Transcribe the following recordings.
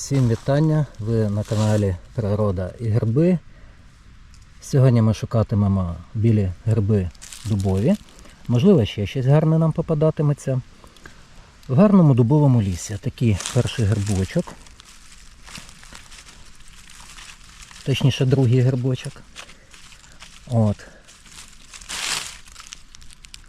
Всім вітання! Ви на каналі Природа і Гриби. Сьогодні ми шукатимемо білі гриби дубові. Можливо, ще щось гарне нам попадатиметься. В гарному дубовому лісі. Такий перший грибочок. Точніше, другий грибочок. От.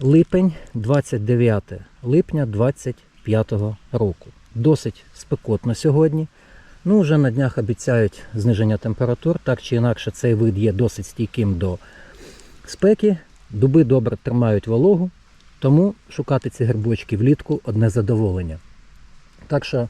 Липень, 29 липня 25 року. Досить спекотно сьогодні. Ну, вже на днях обіцяють зниження температур. Так чи інакше, цей вид є досить стійким до спеки. Дуби добре тримають вологу, тому шукати ці грибочки влітку одне задоволення. Так що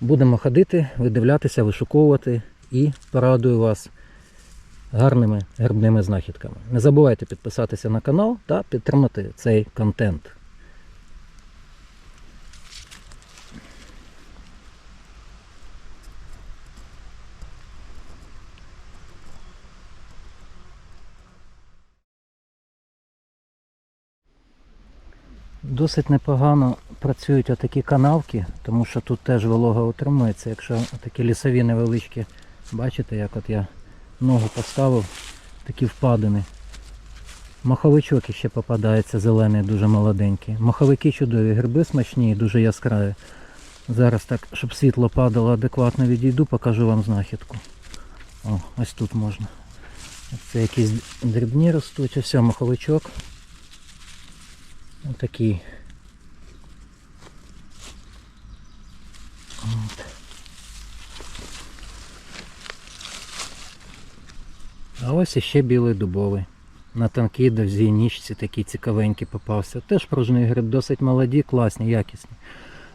будемо ходити, видивлятися, вишуковувати і порадую вас гарними грибними знахідками. Не забувайте підписатися на канал та підтримати цей контент. Досить непогано працюють отакі канавки, тому що тут теж волога утримується. Якщо такі лісові невеличкі, бачите, як от я ногу поставив, такі впадини. Маховичок ще попадається зелений, дуже молоденький. Маховики чудові, гриби смачні дуже яскраві. Зараз так, щоб світло падало адекватно відійду, покажу вам знахідку. О, ось тут можна. Це якісь дрібні ростуть, ось маховичок. Отакий. От. А ось іще білий дубовий. На тонкій довзій ніжці такий цікавенький попався. Теж пружний гриб, досить молоді, класні, якісні.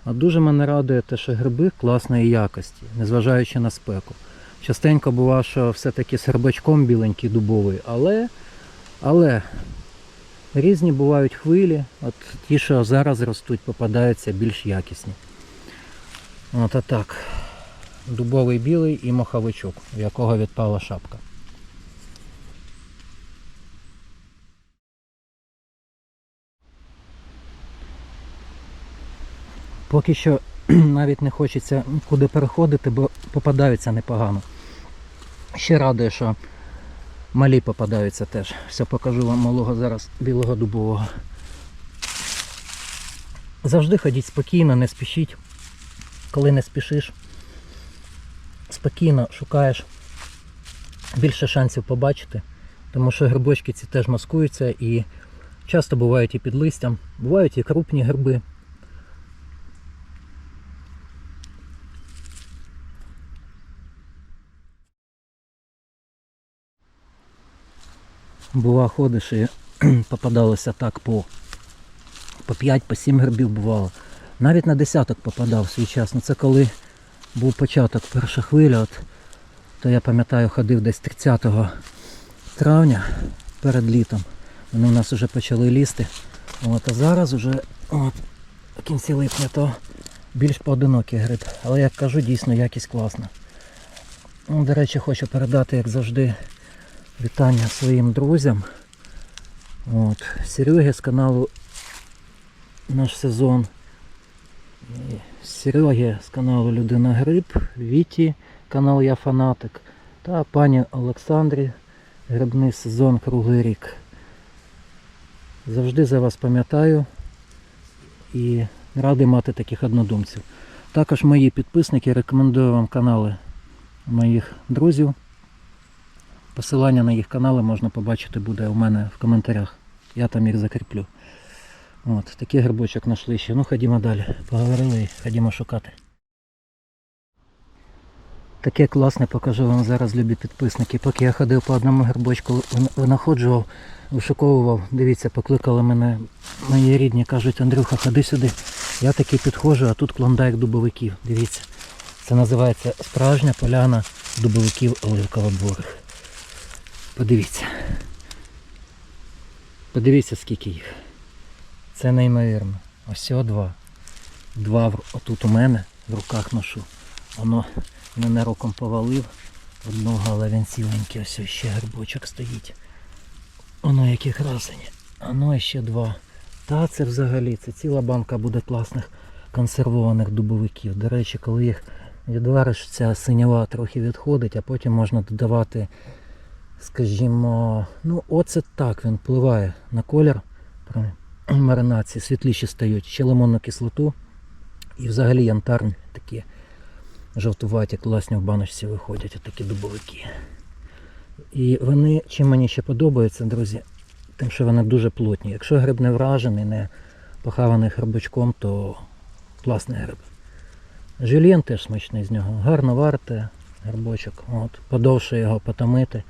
А дуже мене радує те, що гриби класної якості, незважаючи на спеку. Частенько бува, що все-таки з грибачком біленький дубовий, але, але різні бувають хвилі. От ті, що зараз ростуть, попадаються більш якісні. От так. Дубовий білий і моховичок, у якого відпала шапка. Поки що навіть не хочеться куди переходити, бо попадаються непогано. Ще радує, що малі попадаються теж. Все покажу вам малого зараз білого дубового. Завжди ходіть спокійно, не спішіть. Коли не спішиш, спокійно шукаєш більше шансів побачити, тому що грибочки ці теж маскуються і часто бувають і під листям, бувають і крупні гриби. Бува ходиш і попадалося так по, по 5 по 7 грибів бувало. Навіть на десяток попадав свій час. Ну це коли був початок перша хвиля, от, то я пам'ятаю ходив десь 30 травня перед літом. Вони в нас вже почали лізти. От, а зараз вже от, в кінці липня то більш поодинокий гриб. Але як кажу, дійсно якість класна. Ну, До речі, хочу передати, як завжди, вітання своїм друзям. От, Сереги з каналу Наш сезон. Сереги з каналу Людина Гриб, Віті, канал Я Фанатик та пані Олександрі Грибний сезон круглий рік. Завжди за вас пам'ятаю і радий мати таких однодумців. Також мої підписники рекомендую вам канали моїх друзів. Посилання на їх канали можна побачити буде у мене в коментарях. Я там їх закріплю. От, такий грибочок знайшли ще. Ну ходімо далі. Поговорили і ходімо шукати. Таке класне покажу вам зараз, любі підписники. Поки я ходив по одному грибочку, винаходжував, вишуковував. Дивіться, покликали мене мої рідні, кажуть, Андрюха, ходи сюди. Я таки підходжу, а тут клондайк дубовиків. Дивіться. Це називається справжня поляна дубовиків оливково-борих. Подивіться. Подивіться, скільки їх. Це неймовірно. Ось два. Два отут у мене в руках ношу. Воно ненароком повалив одного, але він ціленький. Ось ще грибочок стоїть. Воно які красені. Воно ще два. Та це взагалі, це ціла банка буде класних консервованих дубовиків. До речі, коли їх Відвариш, ця синява трохи відходить, а потім можна додавати, скажімо, ну оце так він впливає на колір маринації, світліші стають, ще лимонну кислоту і взагалі янтарні такі жовтуваті, класні в баночці виходять, отакі дубовики. І вони, чим мені ще подобаються, друзі, тим, що вони дуже плотні. Якщо гриб не вражений, не похаваний хребочком, то класний гриб. Жюльєн теж смачний з нього. Гарно варте грибочок. От, подовше його потомити.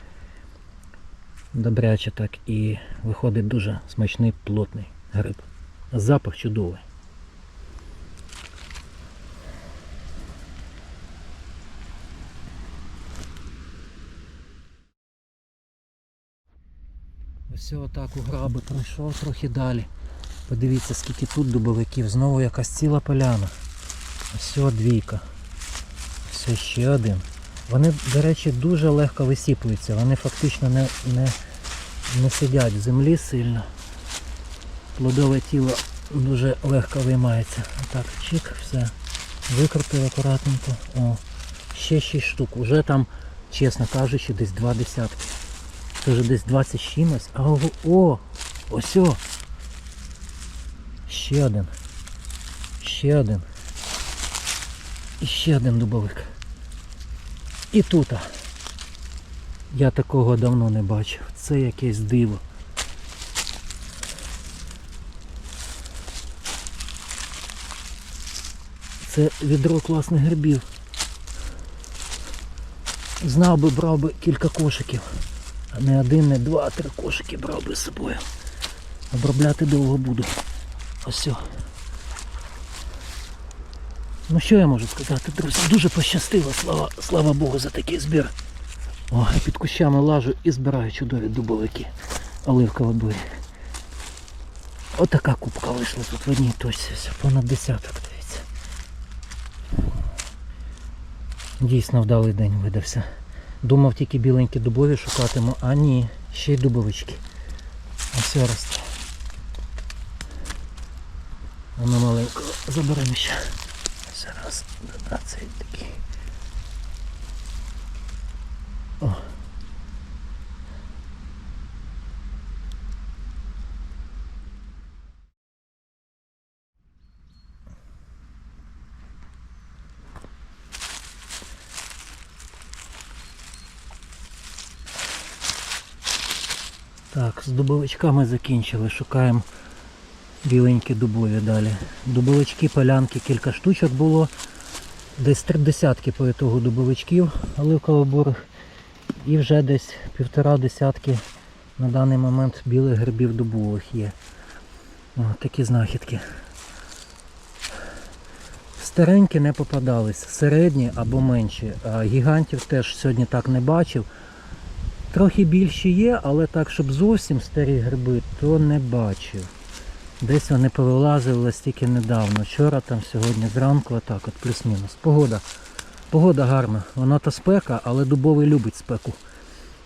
Добряче так і виходить дуже смачний плотний гриб. Запах чудовий. Ось отак у граби пройшов трохи далі. Подивіться, скільки тут дубовиків. Знову якась ціла поляна. Ось двійка. Ось ще один. Вони, до речі, дуже легко висіпуються. Вони фактично не, не, не сидять в землі сильно. Плодове тіло дуже легко виймається. Отак, чик, все. Викрутив акуратненько. О, ще 6 штук. Уже там, чесно кажучи, десь два десятки. Це вже десь 20 чимось. А о! Ось о! Ще один. Ще один. І ще один дубовик. І тут. Я такого давно не бачив. Це якесь диво. Це відро класних грибів. Знав би, брав би кілька кошиків. А не один, не два, а три кошики брав би з собою. Обробляти довго буду. Ось. все. Ну що я можу сказати, друзі? Дуже пощастило, слава, слава Богу, за такий збір. О, під кущами лажу і збираю чудові дубовики оливково бурі. Отака кубка вийшла тут в одній точці. Понад десяток, дивіться. Дійсно вдалий день видався. Думав тільки біленькі дубові шукатиму, а ні, ще й дубовички. Ось росте. Воно маленько заберемо ще. Зараз цей такий. О. Так, з дубовичками закінчили, шукаємо біленькі дубові далі. Дубовички, полянки, кілька штучок було. Десь три десятки по ітогу дубовичків оливково-бурих. І вже десь півтора десятки на даний момент білих грибів дубових є. О, такі знахідки. Старенькі не попадались, середні або менші. Гігантів теж сьогодні так не бачив. Трохи більші є, але так, щоб зовсім старі гриби, то не бачив. Десь вони повилазили тільки недавно. Вчора там сьогодні зранку, отак от плюс-мінус. Погода. Погода гарна. Вона то спека, але дубовий любить спеку.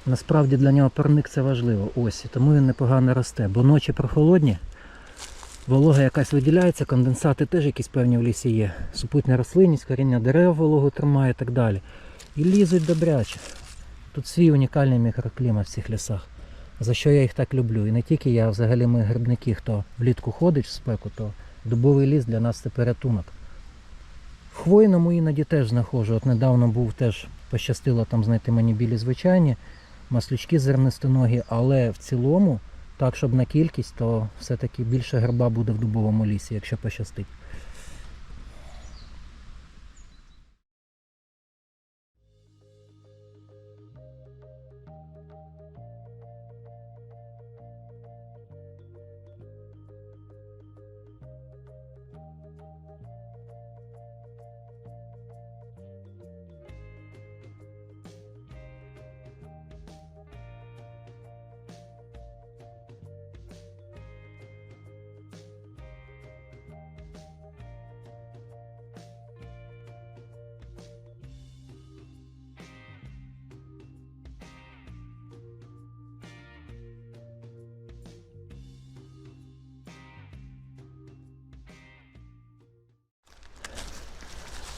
Насправді для нього парник це важливо. Ось. Тому він непогано росте. Бо ночі прохолодні, волога якась виділяється, конденсати теж якісь певні в лісі є. Супутня рослинність, коріння дерев вологу тримає і так далі. І лізуть добряче. Тут свій унікальний мікроклімат в цих лісах. За що я їх так люблю. І не тільки я, взагалі ми грибники, хто влітку ходить в спеку, то дубовий ліс для нас це порятунок. В хвойному іноді теж знаходжу. От недавно був теж пощастило там знайти мені білі звичайні, маслючки зернистоногі, але в цілому, так щоб на кількість, то все-таки більше гриба буде в дубовому лісі, якщо пощастить.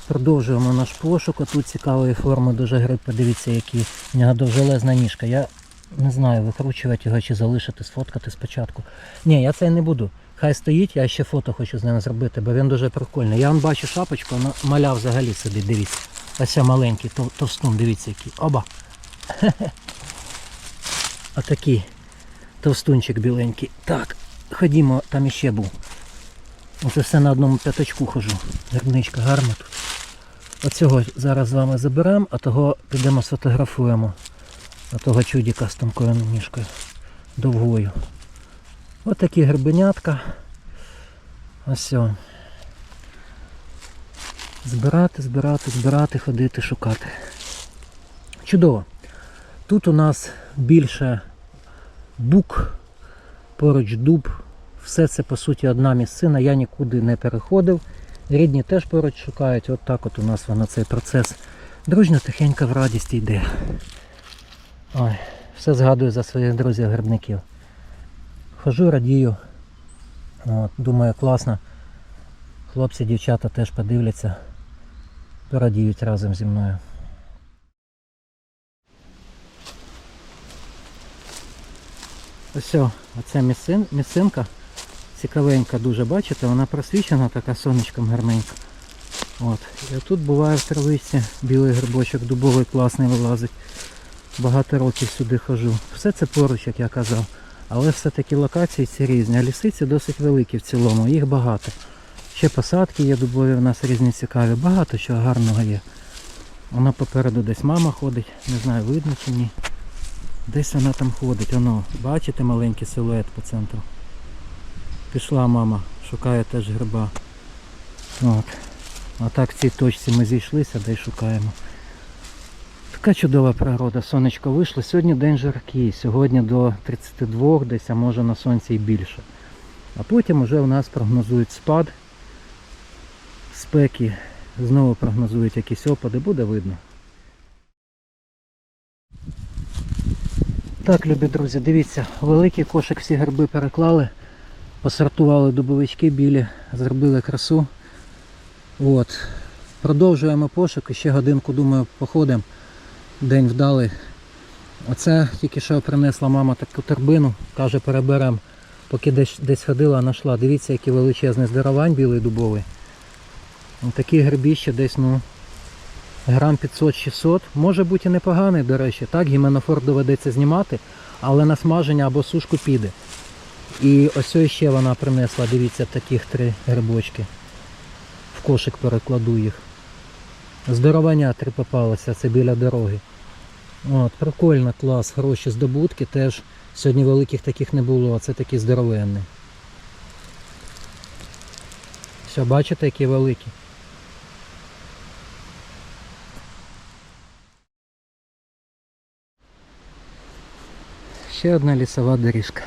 Продовжуємо наш пошук. А тут цікавої форми дуже гриб. Подивіться, який у нього довжелезна ніжка. Я не знаю, викручувати його чи залишити, сфоткати спочатку. Ні, я це не буду. Хай стоїть, я ще фото хочу з ним зробити, бо він дуже прикольний. Я вам бачу шапочку, маля взагалі собі, дивіться. Ось маленький тов- товстун, дивіться який. Оба. Отакий товстунчик біленький. Так, ходімо, там іще був. Оце все на одному п'ятачку хожу. Грибничка гарна тут. Оцього зараз з вами заберемо, а того підемо сфотографуємо. А того чудіка з тонкою ніжкою довгою. Ось такі грибенятка. Ось. Збирати, збирати, збирати, ходити, шукати. Чудово. Тут у нас більше бук, поруч дуб. Все це по суті одна місцина, я нікуди не переходив. Рідні теж поруч шукають. От так от у нас воно цей процес. Дружньо тихенько в радісті йде. Ой, все згадую за своїх друзів-грибників. Хожу, радію. От, думаю, класно. Хлопці, дівчата теж подивляться, порадіють разом зі мною. Ось, о, оця місцин, місцинка цікавенька дуже, бачите, вона просвічена така сонечком гарненька. От. І тут буває в травичці білий грибочок дубовий класний вилазить. Багато років сюди хожу. Все це поруч, як я казав. Але все-таки локації ці різні. А лісиці досить великі в цілому, їх багато. Ще посадки є дубові, в нас різні цікаві. Багато чого гарного є. Вона попереду десь мама ходить, не знаю, видно чи ні. Десь вона там ходить, воно, бачите маленький силует по центру. Пішла мама, шукає теж гриба. От. А так в цій точці ми зійшлися, де й шукаємо. Така чудова природа. Сонечко вийшло. Сьогодні день жаркий. Сьогодні до 32 десь, а може на сонці і більше. А потім вже у нас прогнозують спад. Спеки. Знову прогнозують якісь опади, буде видно. Так, любі друзі, дивіться, великий кошик всі гриби переклали, посортували дубовички білі, зробили красу. От. Продовжуємо пошук, ще годинку, думаю, походимо. День вдалий. Оце тільки що принесла мама таку торбину, каже, переберемо. Поки десь, десь ходила, знайшла. Дивіться, який величезний здоровань білий дубовий. Такі грибіще десь, ну, грам 500-600. Може бути і непоганий, до речі. Так, гіменофор доведеться знімати, але на смаження або сушку піде. І ось ще вона принесла, дивіться, таких три грибочки. В кошик перекладу їх. Здоровання три попалося, це біля дороги. От, прикольно, клас, хороші здобутки. Теж сьогодні великих таких не було, а це такі здоровенні. Все, бачите, які великі. Ще одна лісова доріжка.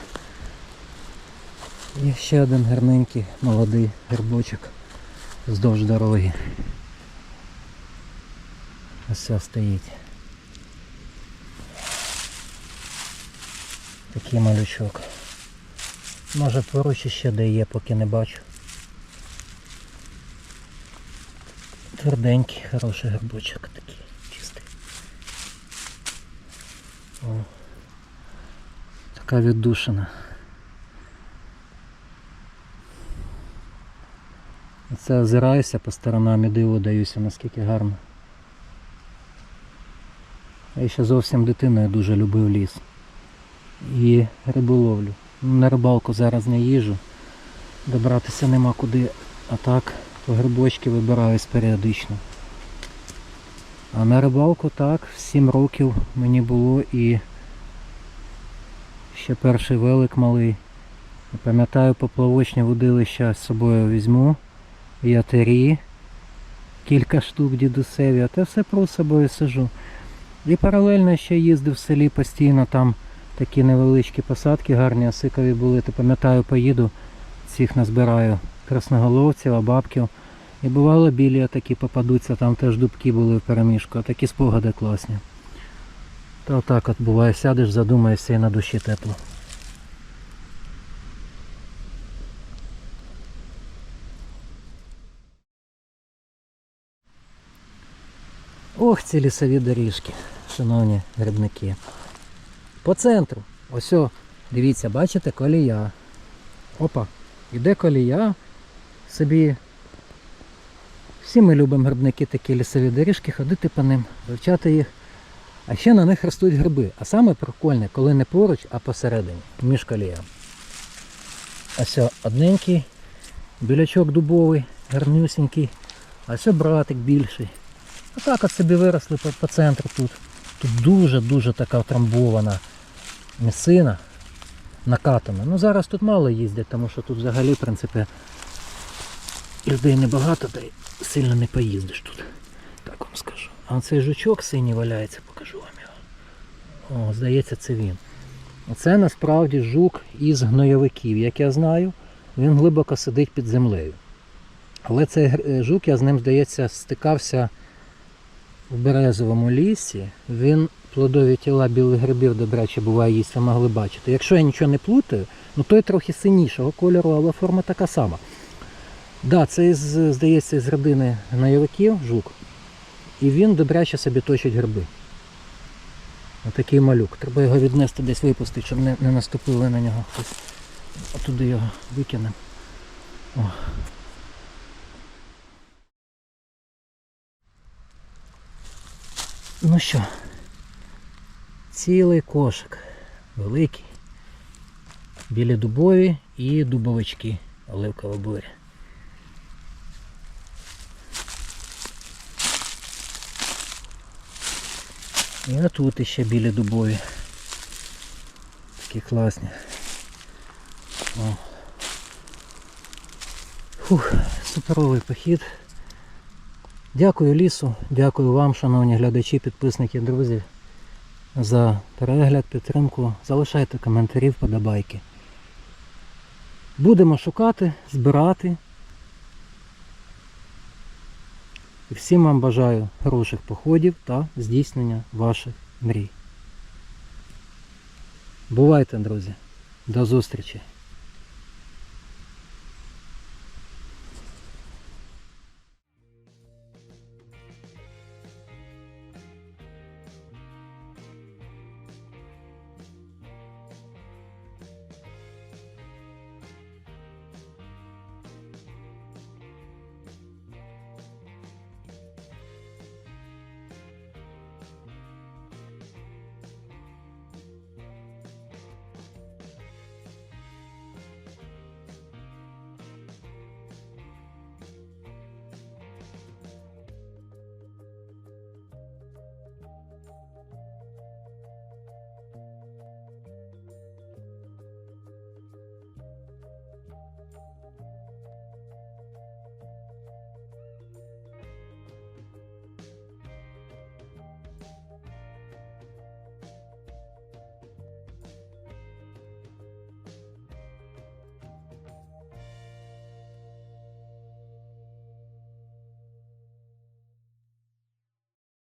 І ще один гарненький молодий грибочок вздовж дороги. Ось все стоїть. Такий малючок. Може поруч ще де є, поки не бачу. Тверденький, хороший грибочок такий, чистий. О. Така віддушина. Це озираюся по сторонам і диву даюся, наскільки гарно. Я ще зовсім дитиною дуже любив ліс. І риболовлю. На рибалку зараз не їжу. Добратися нема куди. А так по грибочки вибираюсь періодично. А на рибалку так, в 7 років мені було і ще перший велик малий. Пам'ятаю, поплавочні водилища з собою візьму. Ятері, кілька штук дідусеві, а те все про собою сижу. І паралельно ще їздив в селі постійно, там такі невеличкі посадки гарні, осикові були. То пам'ятаю, поїду, цих назбираю красноголовців, абабків. І бувало білі такі попадуться, там теж дубки були в переміжку, а такі спогади класні. Та отак от буває, сядеш, задумаєшся і на душі тепло. Ох, ці лісові доріжки, шановні грибники. По центру. Ось, о, дивіться, бачите, колія. Опа, іде колія. Собі. Всі ми любимо грибники такі лісові доріжки, ходити по ним, вивчати їх. А ще на них ростуть гриби. А саме прикольне, коли не поруч, а посередині, між коліями. Ось одненький білячок дубовий, гарнюсінький. А ось братик більший. Отак от собі виросли по, по центру тут. Тут дуже-дуже така втрамбована місцина накатана. Ну зараз тут мало їздять, тому що тут взагалі, в принципі, людей небагато, та й сильно не поїздиш тут. Так вам скажу. А цей жучок синій валяється, покажу вам його. О, здається, це він. Це насправді жук із гнойовиків. Як я знаю, він глибоко сидить під землею. Але цей е, жук, я з ним, здається, стикався в березовому лісі. Він плодові тіла білих грибів, добряче буває їсть, ви могли бачити. Якщо я нічого не плутаю, ну той трохи синішого кольору, але форма така сама. Да, це здається, із родини гнойовиків жук. І він добряче собі точить гриби. Отакий малюк. Треба його віднести десь випустити, щоб не, не наступили на нього хтось. Отуди його викинемо. Ну що, цілий кошик. Великий. Білі дубові і дубовички. Оливкова буря. І отут іще білі дубові. Такі класні. О. Фух, суперовий похід. Дякую лісу, дякую вам, шановні глядачі, підписники, друзі, за перегляд, підтримку. Залишайте коментарі, вподобайки. Будемо шукати, збирати. І всім вам бажаю хороших походів та здійснення ваших мрій. Бувайте, друзі. До зустрічі!